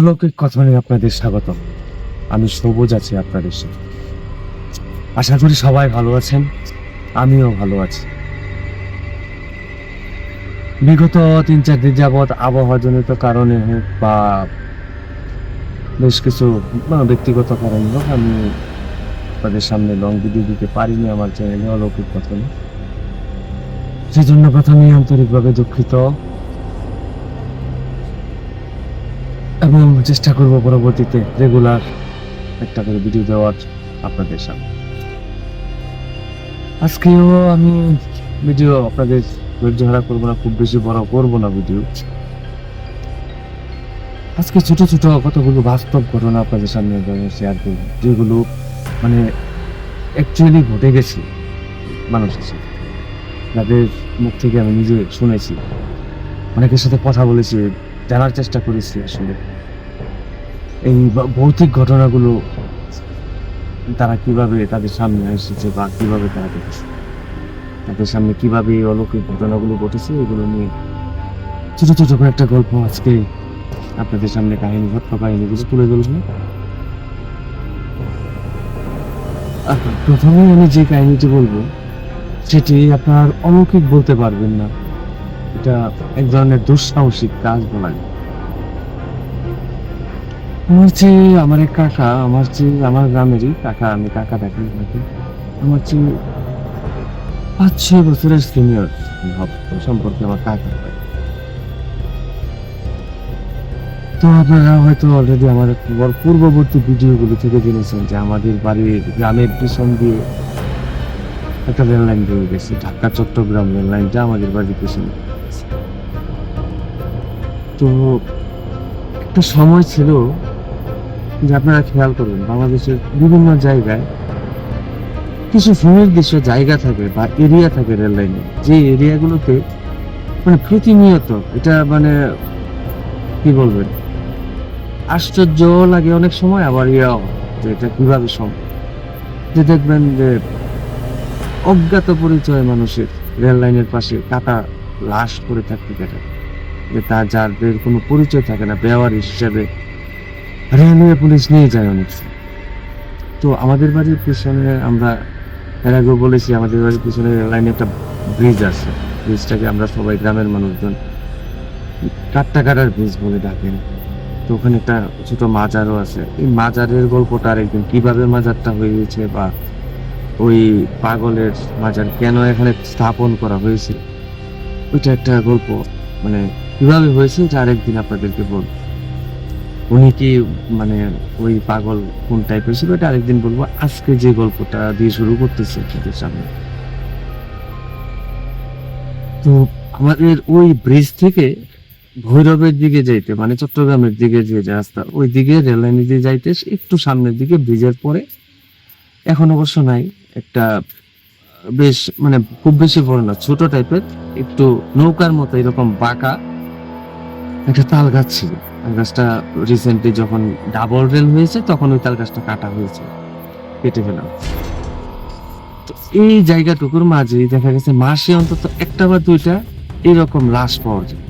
অলৌকিক কথনে আপনাদের স্বাগত আমি সবুজ আছি আপনাদের সাথে। আশা করি সবাই ভালো আছেন, আমিও ভালো আছি। বিগত তিন চার দিন যাবৎ আবহাওয়াজনিত কারণে হোক বা বেশ কিছু ব্যক্তিগত কারণে হোক, আমি আপনাদের সামনে লং ভিডিও দিতে পারিনি আমার চ্যানেলে অলৌকিক কথনে সেজন্য প্রথমেই আন্তরিকভাবে দুঃখিত। এবং চেষ্টা করব পরবর্তীতে রেগুলার একটা করে ভিডিও দেওয়ার আপনাদের সামনে। আজকেও আমি ভিডিও আপনাদের ধৈর্য হারা করব না, খুব বেশি বড় করব না ভিডিও আজকে ছোট ছোট কতগুলো বাস্তব ঘটনা আপনাদের সামনে শেয়ার করব, যেগুলো মানে অ্যাকচুয়ালি ঘটে গেছে মানুষের সাথে। যাদের মুখ থেকে আমি নিজে শুনেছি, অনেকের সাথে কথা বলেছি, জানার চেষ্টা করেছি আসলে। এই ভৌতিক ঘটনাগুলো তারা কীভাবে তাদের সামনে এসেছে বা কীভাবে তারা দেখেছে? তাদের সামনে কীভাবে এই অলৌকিক ঘটনাগুলো ঘটেছে, এগুলো নিয়ে ছোট ছোট করে একটা গল্প আজকে আপনাদের সামনে কাহিনী, ঘটনা কাহিনীগুলো তুলে ধরবো। প্রথমে আমি যে কাহিনীটি বলব, সেটি আপনার অলৌকিক বলতে পারবেন না। এটা এক ধরনের দুঃসাহসিক কাজ বলা যায়। আমার চেয়ে আমার এক কাকা, আমার চেয়ে আমার গ্রামেরই কাকা, আমি কাকা ডাকি নাকি? আমার চেয়ে পাঁচ, ছয় বছরের সিনিয়র সম্পর্কে আমার কাকা তো আপনারা হয়তো অলরেডি আমার পূর্ববর্তী ভিডিওগুলো থেকে জেনেছেন যে আমাদের বাড়ির গ্রামের পিছন দিয়ে একটা রেল লাইন রয়ে গেছে, ঢাকা, চট্টগ্রাম রেললাইনটা আমাদের বাড়ির পিছনে তো একটা সময় ছিল যে আপনারা খেয়াল করবেন বাংলাদেশের বিভিন্ন জায়গায় কিছু সুনির্দিষ্ট জায়গা থাকে বা এরিয়া থাকে রেল লাইনে যে এরিয়াগুলোতে মানে প্রতিনিয়ত, এটা মানে কি বলবেন, আশ্চর্য লাগে অনেক সময়, আবার ইয়াও যে এটা কীভাবে সম্ভব যে দেখবেন যে অজ্ঞাত পরিচয় মানুষের রেল লাইনের পাশে কাটা লাশ করে থাকতে দেখা যে তার যাদের কোনো পরিচয় থাকে না বেওয়ারি হিসেবে রেলওয়ে পুলিশ নিয়ে যায় অনেক। তো আমাদের বাড়ির পিছনে আমরা, এর আগেও বলেছি, আমাদের বাড়ির পিছনে লাইনে একটা ব্রিজ আছে। ব্রিজটাকে আমরা সবাই গ্রামের মানুষজন কাট্টা কাটার ব্রিজ বলে ডাকেন তো ওখানে একটা ছোট মাজারও আছে। এই মাজারের গল্পটা আরেকদিন কীভাবে মাজারটা হয়েছে বা ওই পাগলের মাজার কেন এখানে স্থাপন করা হয়েছে, ওইটা একটা গল্প। মানে কীভাবে হয়েছে এটা আরেকদিন আপনাদেরকে বলব। উনি কি মানে ওই পাগল কোন টাইপের ছিল? এটা আরেকদিন বলব। আজকে যে গল্পটা দিয়ে শুরু করতেছি আপনাদের সামনে। তো আমাদের ওই ব্রিজ থেকে ভৈরবের দিকে যাইতে মানে চট্টগ্রামের দিকে যে রাস্তা, ওই দিকে রেল লাইনে দিয়ে যাইতে, একটু সামনের দিকে ব্রিজের পরে এখন অবশ্য নাই। একটা বেশ মানে খুব বেশি বড় না, ছোট টাইপের একটু নৌকার মতো এরকম বাঁকা একটা তাল গাছ ছিল। গাছটা রিসেন্টলি যখন ডাবল রেল হয়েছে, তখন ওই তাল গাছটা কাটা হয়েছে, কেটে ফেলা তো এই জায়গাটুকুর মাঝেই দেখা গেছে, মাসে অন্তত একটা বা দুইটা এরকম লাশ পাওয়া যায়।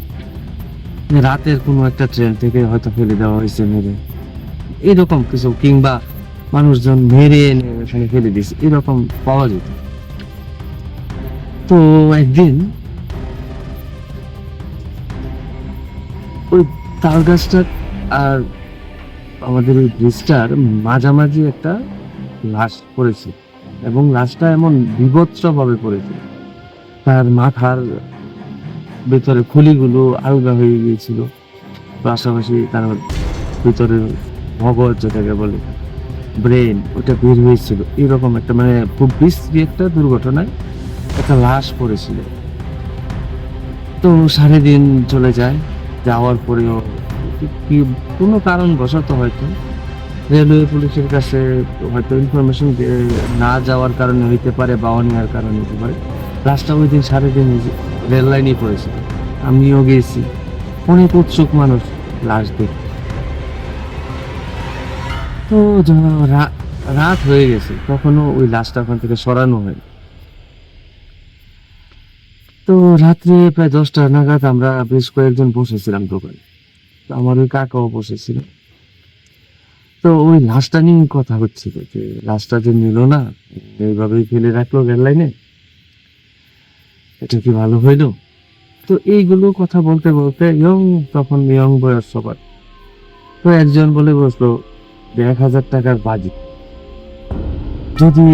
রাতের কোনো একটা ট্রেন থেকে হয়তো ফেলে দেওয়া হয়েছে মেরে। এরকম কিছু, কিংবা মানুষজন মেরে এনে এখানে ফেলে দিয়েছে, এরকম পাওয়া যেত। তো একদিন ওই তাল গাছটার আর আমাদের ওই ব্রিজটার মাঝামাঝি একটা লাশ পড়েছে এবং লাশটা এমন বিভৎস ভাবে পড়েছে। তার মাথার ভেতরে খুলিগুলো আলগা হয়ে গিয়েছিল। পাশাপাশি তার ভিতরে ভগৎ যেটাকে বলে, ব্রেন, ওটা বের হয়েছিল। এরকম একটা মানে খুব বিশ্রী একটা দুর্ঘটনায় একটা লাশ পড়েছিল। তো সারাদিন চলে যায়। যাওয়ার পরেও কি- কোনো কারণ বশত হয়তো রেলওয়ে পুলিশের কাছে হয়তো ইনফরমেশন না যাওয়ার কারণে হইতে পারে বা অনিয়ার কারণে হতে পারে লাশটা ওই দিন সাড়ে দিন রেল লাইনেই পড়েছিল আমিও গিয়েছি অনেক উৎসুক মানুষ লাশ দেখতে। তো রাত হয়ে গেছে, তখনও ওই লাশটা ওখান থেকে সরানো হয় তো রাত্রে প্রায় দশটা নাগাদ আমরা বেশ কয়েকজন বসেছিলাম দোকানে। তো আমার ওই কাকাও বসেছিল। তো ওই লাশটা নিয়ে কথা হচ্ছিল যে, লাশটা যে নিল না, এইভাবেই ফেলে রাখল রেল লাইনে এটা কি ভালো হইল? তো এইগুলো কথা বলতে বলতে ইয়ং, তখন ইয়ং বয়স সবার। তো একজন বলে বসল এক হাজার টাকার বাজি। যদি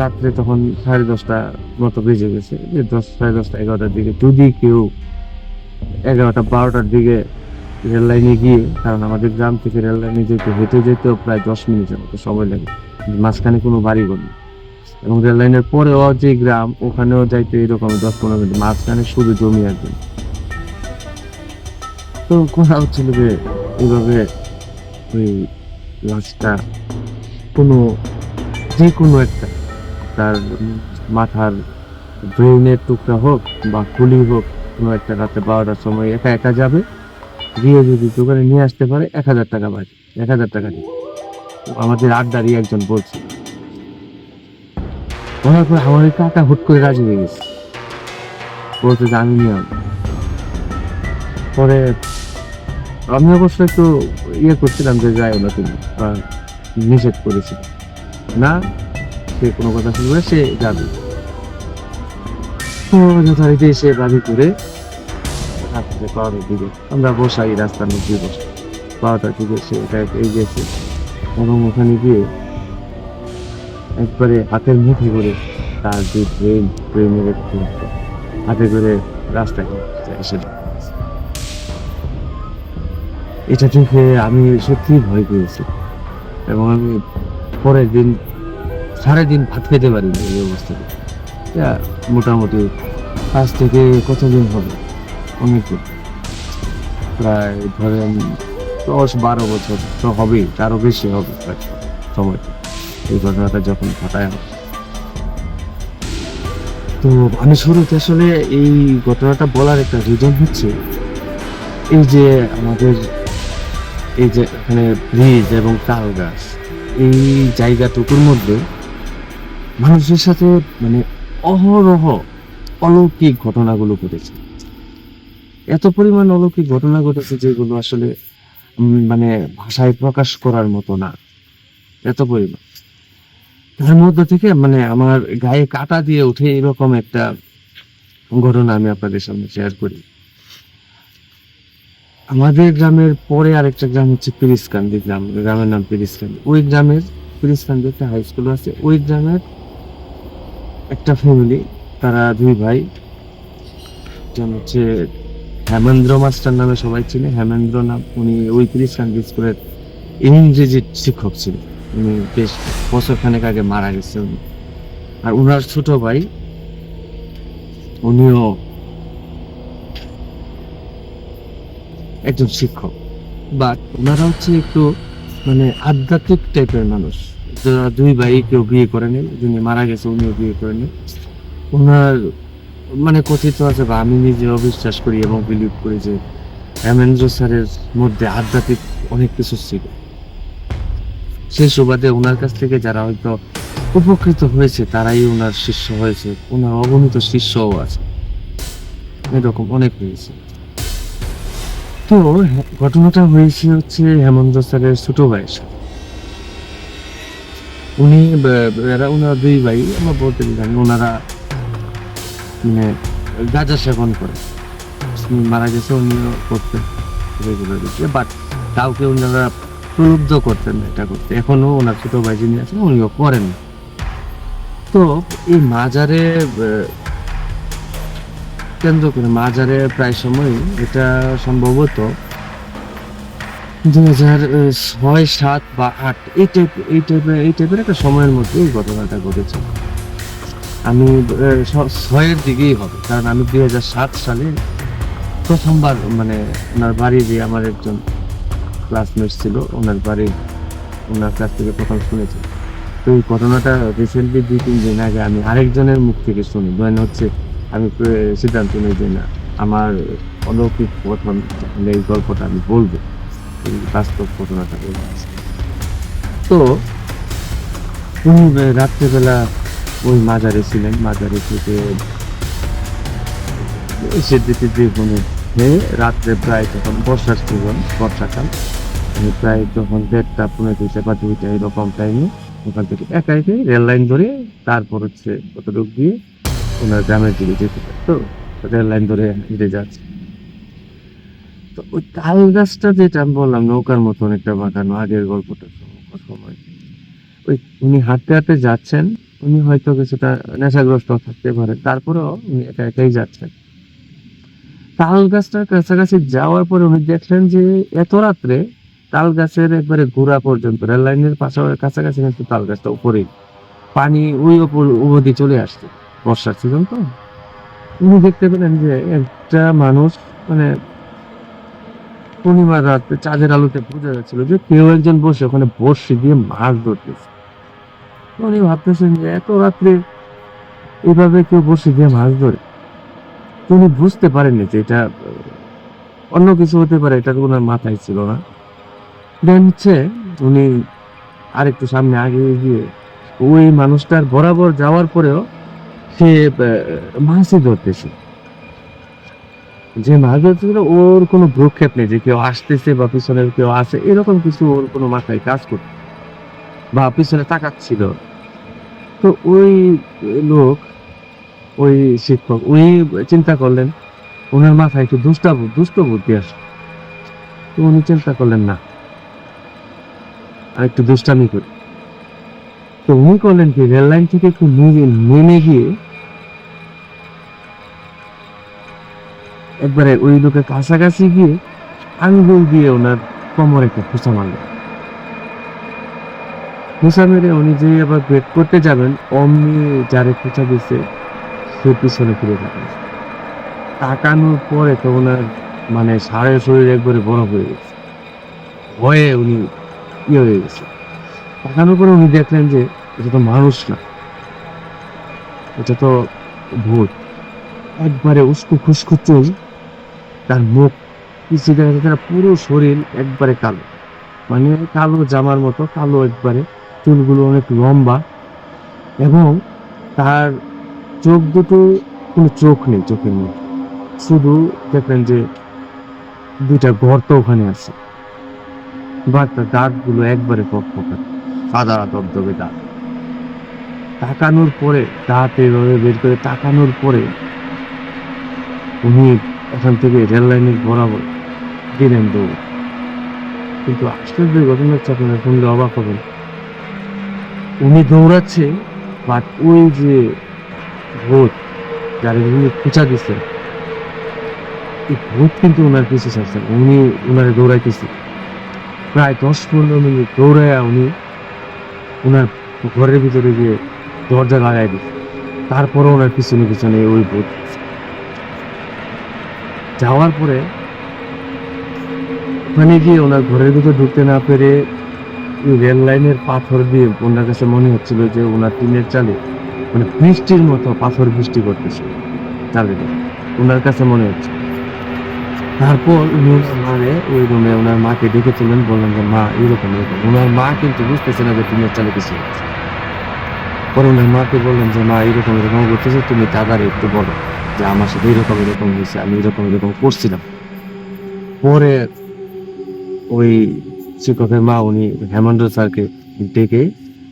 রাত্রে তখন সাড়ে দশটা মতো বেজে গেছে। যে দশ সাড়ে দশটা, এগারোটার দিকে যদি কেউ এগারোটা, বারোটার দিকে রেল লাইনে গিয়ে, কারণ আমাদের গ্রাম থেকে রেল লাইনে যেতে, হেঁটে যেতেও প্রায় দশ মিনিটের মতো সময় লাগে। মাঝখানে কোনো বাড়ি ঘর এবং রেল লাইনের পরেও যে গ্রাম, ওখানেও যাইতে এরকম দশ পনেরো মিনিট। মাঝখানে শুধু জমি একদিন তো কথা হচ্ছিল যে এইভাবে ওই লাশটা কোনো যে কোনো একটা তার মাথার ব্রেনের টুকরা হোক বা খুলি হোক, কোনো একটা রাতে বারোটার সময় একা একা যাবে, গিয়ে যদি দোকানে নিয়ে আসতে পারে, এক হাজার টাকা বাজে, এক হাজার টাকা দিবে। আমাদের আড্ডারই একজন বলছে। বলার পর আমার কাকা হুট করে রাজি হয়ে গেছে। বলতে যে, আমি নিয়ে পরে আমি অবশ্য একটু ইয়ে করছিলাম যে, যাই না তুমি নিষেধ করেছি। না সে কোনো কথা শুনবে, সে যাবে। যথারীতি সে বাড়ি করে রাত্রে পাওয়ার দিকে আমরা বসাই রাস্তার মধ্যে বসে। পাওয়াটার দিকে সে এগিয়েছে। এবং ওখানে গিয়ে একবারে হাতের মুঠে করে তার যে ট্রেন ট্রেনের একটু হাতে করে রাস্তায় এসে এটা দেখে আমি সত্যি ভয় পেয়েছি। এবং আমি পরের দিন সারা দিন ভাত খেতে পারিনি এই অবস্থাতে। মোটামুটি পাঁচ থেকে কতদিন হবে? অনেকদিন প্রায় ধরেন দশ বারো বছর তো হবেই, তারও বেশি হবে সময়টা এই ঘটনাটা যখন ঘটায় আমার। তো আমি শুরুতে আসলে এই ঘটনাটা বলার একটা রিজন হচ্ছে, এই যে আমাদের এই যে এখানে ব্রিজ এবং তাল গাছ, এই জায়গাটুকুর মধ্যে মানুষের সাথে মানে অহরহ অলৌকিক ঘটনাগুলো ঘটেছে। এত পরিমাণ অলৌকিক ঘটনা ঘটেছে যেগুলো আসলে মানে ভাষায় প্রকাশ করার মতো না। এত পরিমাণ। তার মধ্যে থেকে মানে আমার গায়ে কাটা দিয়ে উঠে এরকম একটা ঘটনা আমি আপনাদের সামনে শেয়ার করি। আমাদের গ্রামের পরে আরেকটা গ্রাম হচ্ছে পিরিসকান্দি গ্রাম, গ্রামের নাম পিরিসকান্দি। ওই গ্রামের, পিরিসকান্দি একটা হাই স্কুল আছে। ওই গ্রামের একটা ফ্যামিলি তারা দুই ভাই একজন হচ্ছে হেমেন্দ্র মাস্টার নামে সবাই চিনে। হেমেন্দ্র নাম, উনি ওই পিরিসকান্দি স্কুলের ইংরেজি শিক্ষক ছিলেন। উনি বেশ বছরখানেক আগে মারা গেছে উনি। আর উনার ছোট ভাই, উনিও একজন শিক্ষক। বাট ওনারা হচ্ছে একটু মানে আধ্যাত্মিক টাইপের মানুষ। দুই ভাই কেউ বিয়ে করেনি যিনি মারা গেছে, উনিও বিয়ে করেনি ওনার মানে কথিত আছে বা আমি নিজেও বিশ্বাস করি এবং বিলিভ করি যে হেমেন্দ্র স্যারের মধ্যে আধ্যাত্মিক অনেক কিছু ছিল। সেই সুবাদে ওনার কাছ থেকে যারা হয়তো উপকৃত হয়েছে, তারাই ওনার শিষ্য হয়েছে, ওনার অগণিত শিষ্যও আছে। এরকম অনেক হয়েছে। তো ঘটনাটা হয়েছে হচ্ছে হেমন্ত স্যারের ছোট ভাইয়ের সাথে। উনি এরা ওনারা দুই ভাই, আমরা বলতে জানি ওনারা মানে গাঁজা সেবন করে। মারা গেছে, উনিও করতেন রেগুলার বাট কাউকে ওনারা প্রলুব্ধ করতেন এটা করতে। এখনও ওনার ছোট ভাই যিনি আছেন, উনিও করেন তো এই মাজারে কেন্দ্র করে মাজারে প্রায় সময় এটা সম্ভবত দুই হাজার ছয়, সাত বা আট, এই টাইপ এই টাইপের এই টাইপের একটা সময়ের মধ্যে এই ঘটনাটা ঘটেছে। আমি ছয়ের দিকেই হবে, কারণ আমি দুই হাজার সাত সালে প্রথমবার মানে ওনার বাড়ি দিয়ে আমার একজন ক্লাসমেট ছিল, ওনার বাড়ি, ওনার কাছ থেকে প্রথম শুনেছি। তো এই ঘটনাটা রিসেন্টলি দুই, তিন দিন আগে আমি আরেকজনের মুখ থেকে শুনি। মানে হচ্ছে, আমি সিদ্ধান্ত নিই যে না, আমার অলৌকিক প্রথম এই গল্পটা আমি বলব। বাস্তব ঘটনাটা বলব তো উনি রাত্রেবেলা ওই মাজারে ছিলেন, মাজারে থেকে এসে দিতে দিয়ে মানে রাত্রে প্রায় তখন বর্ষার সিজন বর্ষাকাল। প্রায় তখন দেড়টা পনেরো দুইটা বা দুইটা এরকম টাইমে ওখান থেকে একা একাই রেল লাইন ধরে তারপর হচ্ছে কতটুকু গিয়ে ওনার গ্রামের দিকে যেতে তো রেল লাইন ধরে হেঁটে যাচ্ছে। তো ওই তাল গাছটা যেটা আমি বললাম, নৌকার মতো অনেকটা বাঁকানো আগের গল্পটা সময়। ওই উনি হাঁটতে হাঁটতে যাচ্ছেন, উনি হয়তো কিছুটা নেশাগ্রস্ত থাকতে পারে, তারপরেও উনি একা একাই যাচ্ছেন। তাল গাছটার কাছাকাছি যাওয়ার পরে উনি দেখলেন যে এত রাত্রে তাল গাছের একবারে গোড়া পর্যন্ত, রেল লাইনের পাশাপাশি কাছাকাছি কিন্তু তাল গাছটা উপরেই। পানি ওই উপর অবধি চলে আসছে, বর্ষার সিজন তো। উনি দেখতে পেলেন যে একটা মানুষ মানে পূর্ণিমার রাতে চাঁদের আলোতে বোঝা যাচ্ছিল যে কেউ একজন বসে ওখানে বসে দিয়ে মাছ ধরতেছে। উনি ভাবতেছেন যে এত রাত্রে এভাবে কেউ বসে দিয়ে মাছ ধরে। তো উনি বুঝতে পারেননি যে এটা, অন্য কিছু হতে পারে এটা ওনার মাথায় ছিল না। দেন হচ্ছে উনি আরেকটু সামনে আগে গিয়ে ওই মানুষটার বরাবর যাওয়ার পরেও সে মাছই ধরতেছে। যে মাছ ধরতেছিল ওর কোনো ভ্রক্ষেপ নেই, যে কেউ আসতেছে বা পিছনের কেউ আসে এরকম কিছু ওর কোনো মাথায় কাজ করতে বা পিছনে তাকাচ্ছিল। তো ওই লোক, ওই শিক্ষক, উনি চিন্তা করলেন, ওনার মাথায় একটু দুষ্টা দুষ্ট বুদ্ধি আসে তো উনি চিন্তা করলেন, না আর একটু দুষ্টামি করি। তো উনি করলেন কি রেল লাইন থেকে একটু নেমে গিয়ে একবারে ওই লোকের কাছাকাছি গিয়ে আঙ্গুল দিয়ে ওনার কোমর একটা খুঁচা মারলেন খুঁচা মেরে উনি যে আবার বেট করতে যাবেন, অমনি যারে খুঁচা দিচ্ছে সে পিছনে ফিরে তাকান তাকানোর পরে তো ওনার মানে সারা শরীর একবারে বরফ হয়ে গেছে। ভয়ে উনি ইয়ে হয়ে গেছে। তাকানোর পরে উনি দেখলেন যে এটা তো মানুষ না। এটা তো ভূত। একবারে উস্কু খুস্কু তার মুখ কিছু দেখা যাচ্ছে পুরো শরীর একবারে কালো। মানে কালো জামার মতো, কালো একবারে। চুলগুলো অনেক লম্বা। এবং তার চোখ দুটো, কোনো চোখ নেই চোখের মধ্যে। শুধু দেখলেন যে দুইটা গর্ত ওখানে আছে। বা তার দাঁতগুলো একবারে ফকফকা সাদা দবদবে দাঁত। তাকানোর পরে দাঁত এভাবে বের করে তাকানোর পরে, উনি এখান থেকে রেল লাইনের বরাবর দিলেন দৌড়। কিন্তু আশ্চর্যের ঘটনা হচ্ছে, আপনারা শুনলে অবাক হবেন। উনি দৌড়াচ্ছে বাট ওই যে ভূত যার উনি খুঁচা দিচ্ছেন এই ভূত কিন্তু ওনার পিছিয়ে ছাড়ছেন উনি ওনারে দৌড়াইতেছে। প্রায় দশ পনেরো মিনিট দৌড়াইয়া উনি ওনার ঘরের ভিতরে গিয়ে দরজা লাগাই দিচ্ছে তারপরে ওনার পিছনে পিছনে ওই ভূত যাওয়ার পরে ওখানে গিয়ে ওনার ঘরের ভিতর ঢুকতে না পেরে রেল লাইনের পাথর দিয়ে ওনার কাছে মনে হচ্ছিল যে ওনার টিনের চালে মানে বৃষ্টির মতো পাথর বৃষ্টি করতেছে চালে ওনার কাছে মনে হচ্ছে। তারপর উনি মারে, ওই রুমে ওনার মাকে ডেকেছিলেন, বললেন যে, মা, এরকম এরকম। ওনার মা কিন্তু বুঝতেছে না যে টিনের চালে কিছু পরে ওনার মাকে বললেন যে, মা, এরকম এরকম করতেছে, তুমি তাড়াতাড়ি একটু বলো। যে আমার সাথে এরকম এরকম হয়েছে আমি এরকম এরকম করছিলাম। পরে ওই শিক্ষকের মা উনি হেমন্ত স্যারকে ডেকে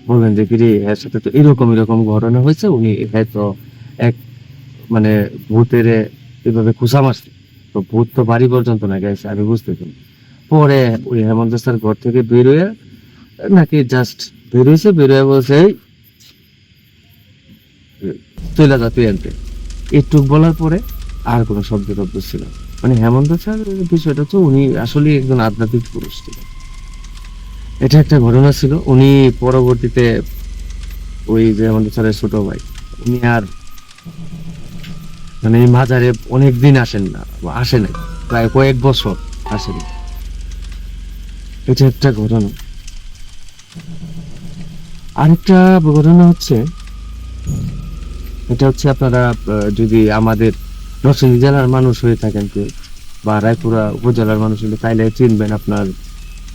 বললেন যে কিরে এর সাথে তো এরকম এরকম ঘটনা হয়েছে। উনি হয়তো এক মানে ভূতের এভাবে খুশা মারছে। তো ভূত তো বাড়ি পর্যন্ত না গেছে আমি বুঝতে পারি পরে ওই হেমন্ত স্যার ঘর থেকে বেরোয় নাকি জাস্ট বেরোয়েছে বেরোয় বলছে "এই, চলে যা তুই আনতে। একটু বলার পরে আর কোনো শব্দ টব্দ ছিল। মানে হেমন্ত স্যার বিষয়টা তো উনি আসলে একজন আধ্যাত্মিক পুরুষ ছিলেন। এটা একটা ঘটনা ছিল। উনি পরবর্তীতে ওই যে আমাদের স্যারের ছোট ভাই, উনি আর মানে মাজারে অনেক দিন আসেন না আসে প্রায় কয়েক বছর আসেন এটা একটা ঘটনা। আরেকটা ঘটনা হচ্ছে এটা হচ্ছে আপনারা যদি আমাদের নরসিংদী জেলার মানুষ হয়ে থাকেন কেউ, বা রায়পুরা উপজেলার মানুষ হলে তাইলে চিনবেন আপনার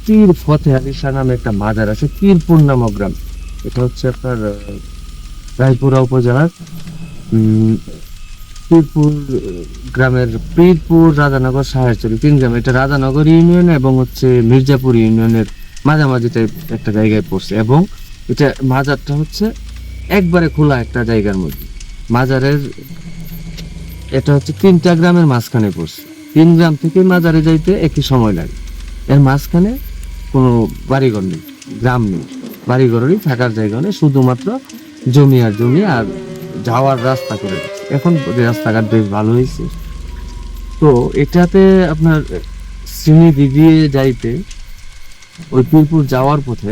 তীর ফতে আলী শাহ নামে একটা মাজার আছে পীরপুর নামক গ্রাম। এটা হচ্ছে আপনার রায়পুরা উপজেলার পীরপুর গ্রামের পীরপুর রাধানগর সাহেরচুরি তিন গ্রাম। এটা রাধানগর ইউনিয়ন এবং হচ্ছে মির্জাপুর ইউনিয়নের মাঝামাঝি টাইপ একটা জায়গায় পড়ছে এবং এটা মাজারটা হচ্ছে একবারে খোলা একটা জায়গার মধ্যে। মাজারের এটা হচ্ছে তিনটা গ্রামের মাঝখানে পড়ছে। তিন গ্রাম থেকে মাজারে যাইতে একই সময় লাগে। এর মাঝখানে কোনো বাড়িঘর নেই, গ্রাম নেই। বাড়িঘরেরই থাকার জায়গা নেই, শুধুমাত্র জমি আর জমি আর যাওয়ার রাস্তা করে। এখন রাস্তাঘাট বেশ ভালো হয়েছে। তো এটাতে আপনার শ্রেণি দিয়ে যাইতে ওই পীরপুর যাওয়ার পথে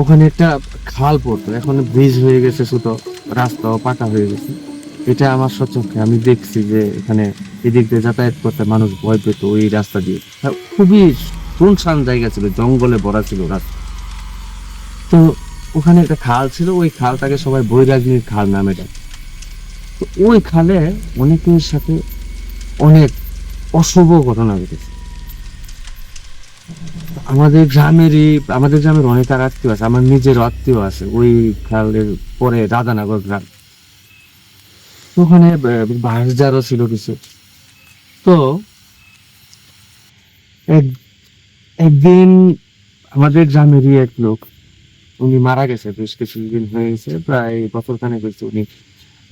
ওখানে একটা খাল পড়তো, এখন ব্রিজ হয়ে গেছে শুধু রাস্তাও পাকা হয়ে গেছে। এটা আমার সচক্ষে, আমি দেখছি যে এখানে এদিক দিয়ে যাতায়াত করতে মানুষ ভয় পেত ওই রাস্তা দিয়ে। খুবই শুনশান জায়গা ছিল, জঙ্গলে ভরা ছিল রাস্তা। তো ওখানে একটা খাল ছিল, ওই খালটাকে সবাই বৈরাগ্নির খাল নামে ডাকে। তো ওই খালে অনেকের সাথে অনেক অশুভ ঘটনা ঘটেছে। আমাদের গ্রামেরই, আমাদের গ্রামের অনেক আর আত্মীয় আছে, আমার নিজের আত্মীয় আছে, ওই খালের পরে রাধানগর গ্রাম। ওখানে বাসজারও ছিল কিছু। তো, এক- একদিন আমাদের গ্রামেরই এক লোক, উনি মারা গেছে, বেশ কিছুদিন হয়ে গেছে প্রায় বছর খানেক হয়েছে উনি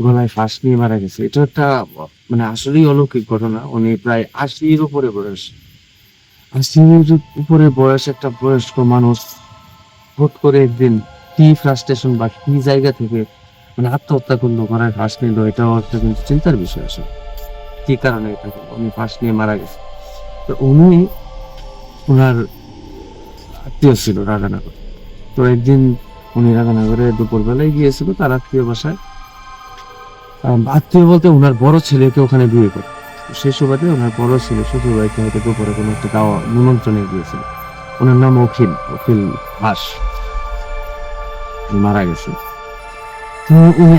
গলায় ফাঁস নিয়ে মারা গেছে। এটা একটা মানে আসলেই অলৌকিক ঘটনা, উনি প্রায় আশির উপরে বয়স। আশির উপরে বয়স একটা বয়স্ক মানুষ হুট করে একদিন কি ফ্রাস্ট্রেশন বা কি জায়গা থেকে মানে আত্মহত্যা করল গলায় ফাঁস নিল, এটাও একটা কিন্তু চিন্তার বিষয় আসলে। কি কারণে এটা? উনি ফাঁস নিয়ে মারা গেছে। তো উনি ওনার আত্মীয় ছিল রাধানগর। তো একদিন উনি রাধানগরে দুপুরবেলায় গিয়েছিল তার আত্মীয় বাসায়। আত্মীয় বলতে ওনার বড় ছেলেকে ওখানে বিয়ে করে সেই সুবাদে ওনার বড় ছেলে শ্বশুর বাড়িতে হয়তো দুপুরে কোনো একটা দাওয়া নিমন্ত্রণে গিয়েছিল। ওনার নাম অখিল অখিল হাস মারা গেছে। তো উনি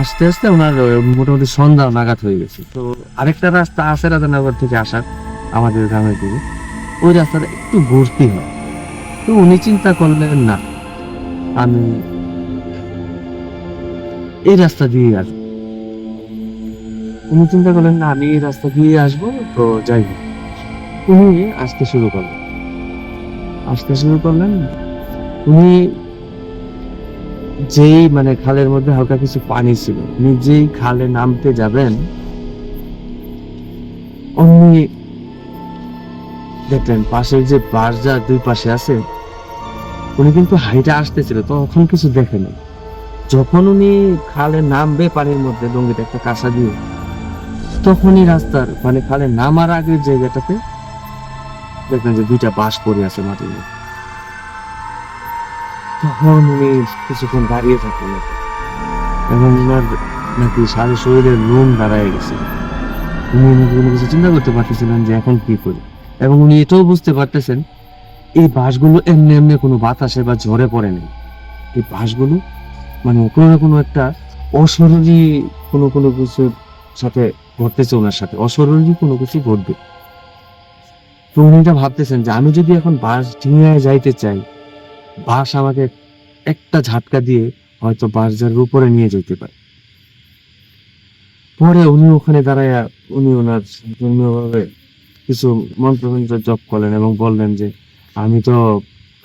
আস্তে আস্তে ওনার মোটামুটি সন্ধ্যা নাগাদ হয়ে গেছে। তো আরেকটা রাস্তা আছে রাধানগর থেকে আসার, আমাদের গ্রামের দিকে। ওই রাস্তাটা একটু ঘুরতে হয়। তো উনি চিন্তা করলেন, না, আমি এই রাস্তা দিয়ে আসব। উনি চিন্তা করলেন, না, আমি এই রাস্তা দিয়ে আসব, তো যাই উনি আসতে শুরু করলেন। আসতে শুরু করলেন, উনি যেই মানে খালের মধ্যে হালকা কিছু পানি ছিল, উনি যেই খালে নামতে যাবেন, অমনি দেখলেন পাশের যে বারজা দুই পাশে আছে, উনি কিন্তু হাইটা আসতেছিল তখন কিছু দেখেনি যখন উনি খালে নামবে পানির মধ্যে ডঙ্গিতে একটা কাঁসা দিয়ে তখনই রাস্তার মানে খালে নামার আগের জায়গাটাতে দেখবেন যে দুইটা বাঁশ পড়ে আছে মধ্যে। তখন উনি কিছুক্ষণ দাঁড়িয়ে থাকলেন। এবং ওনার নাকি সারা শরীরের লোম দাঁড়ায় গেছে। উনি নাকি কোনো কিছু চিন্তা করতে পারতেছিলেন যে এখন কি করি। এবং উনি এটাও বুঝতে পারতেছেন, এই বাঁশগুলো এমনি এমনি কোনো বাতাসে বা ঝরে পড়ে নেই। এই বাঁশগুলো মানে কোনো না কোনো একটা অসরলি কোনো কোনো কিছুর সাথে ঘটতেছে ওনার সাথে। অসরলি কোনো কিছু ঘটবে। তো উনি এটা ভাবতেছেন যে আমি যদি এখন বাঁশ ডিঙায় যাইতে চাই, বাঁশ আমাকে একটা ঝাটকা দিয়ে হয়তো বাঁশ যার উপরে নিয়ে যেতে পারে। পরে উনি ওখানে দাঁড়ায় উনি ওনার ধর্মীয়ভাবে কিছু মন্ত্রমন্ত্র জপ করলেন এবং বললেন যে, আমি তো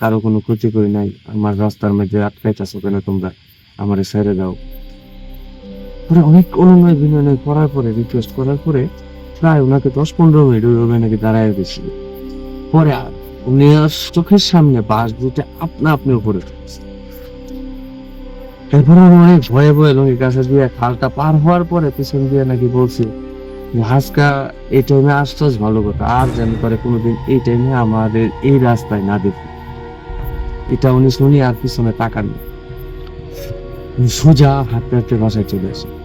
কারও কোনো ক্ষতি করি নাই, আমার রাস্তার মধ্যে আটকাইতেছো কেন তোমরা? আমার ছেড়ে দাও। পরে অনেক অনুনয় বিনয় করার পরে রিকোয়েস্ট করার পরে প্রায় ওনাকে দশ পনেরো মিনিট ওইভাবে নাকি দাঁড়ায় গেছিল। পরে উনি চোখের সামনে বাস দুটো আপনা আপনি উপরে এরপরে অনেক ভয়ে ভয়ে লোকের কাছে দিয়ে খালটা পার হওয়ার পরে পিছন দিয়ে নাকি বলছে হাসকা, এই টাইমে আসতেছ ভালো কথা। আর জানি করে কোনোদিন এই টাইমে আমাদের এই রাস্তায় না দেখি। এটা উনি শুনি আর পিছনে তাকান সোজা হাঁটতে হাঁটতে বাসায় চলে আসে।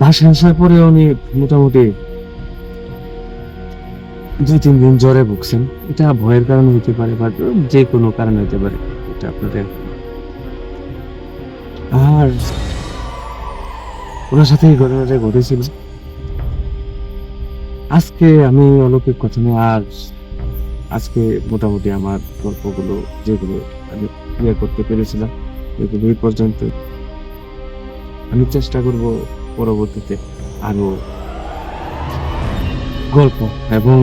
বাসায় আসার পরে উনি মোটামুটি দুই, তিন দিন জ্বরে ভুগছেন। এটা ভয়ের কারণে হতে পারে বা যে কোনো কারণে হতে পারে, এটা আপনাদের। আর ওনার সাথে এই ঘটনাটা ঘটেছিল। আজকে আমি অলৌকিক কথা নিয়ে আর আজকে মোটামুটি আমার গল্পগুলো যেগুলো আমি ক্লিয়ার করতে পেরেছিলাম, এগুলো এই পর্যন্ত আমি চেষ্টা করব পরবর্তীতে আরও গল্প। এবং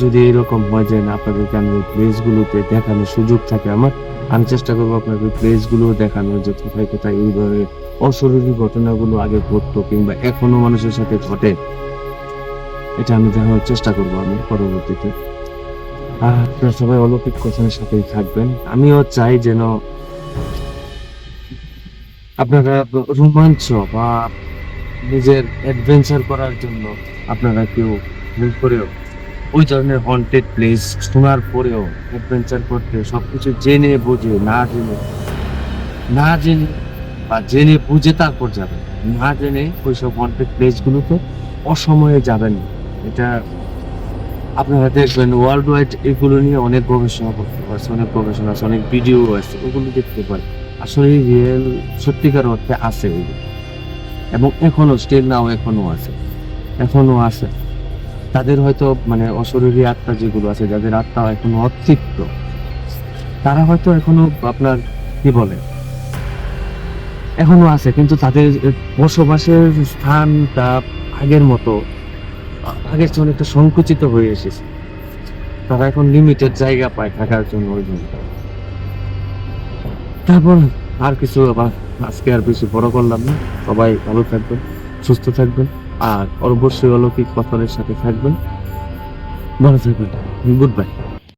যদি এরকম হয় যে না আপনাদেরকে আমি ওই প্লেসগুলোতে দেখানোর সুযোগ থাকে আমার আমি চেষ্টা করব আপনাকে প্লেসগুলো দেখানোর যে কোথায় কোথায় এই এইভাবে অশরীরী ঘটনাগুলো আগে ঘটতো কিংবা এখনও মানুষের সাথে ঘটে এটা আমি দেখানোর চেষ্টা করব আমি পরবর্তীতে। আর আপনারা সবাই অলৌকিক কথার সাথেই থাকবেন। আমিও চাই যেন আপনারা রোমাঞ্চ বা নিজের অ্যাডভেঞ্চার করার জন্য আপনারা কেউ ভুল করেও, ওই ধরনের হন্টেড প্লেস শোনার পরেও অ্যাডভেঞ্চার করতে সব কিছু জেনে বুঝে, না জেনে না জেনে বা জেনে বুঝে তারপর যাবেন না জেনে ওইসব হন্টেড প্লেসগুলোতে অসময়ে যাবেন। এটা আপনারা দেখবেন ওয়ার্ল্ড ওয়াইড এগুলো নিয়ে অনেক গবেষণা করতে পারছে অনেক গবেষণা আছে, অনেক ভিডিও আছে, ওগুলো দেখতে পারেন আসলে রিয়েল সত্যিকার অর্থে আছে এবং এখনও স্টিল নাও এখনও আছে। এখনও আছে। তাদের হয়তো মানে অশরীরী আত্মা যেগুলো আছে, যাদের আত্মা এখনও অতৃপ্ত, তারা হয়তো এখনও আপনার, কি বলে, এখনও আছে, কিন্তু তাদের বসবাসের স্থানটা আগের মতো, আগের চেয়ে অনেকটা সংকুচিত হয়ে এসেছে। তারা এখন লিমিটেড জায়গা পায় থাকার জন্য ওই জন্য। তারপর আর কিছু আবার আজকে আর বেশি বড় করলাম না। সবাই ভালো থাকবেন, সুস্থ থাকবেন, আর অবশ্যই অলৌকিক পথনের সাথে থাকবেন। ভালো থাকবেন। Good bye.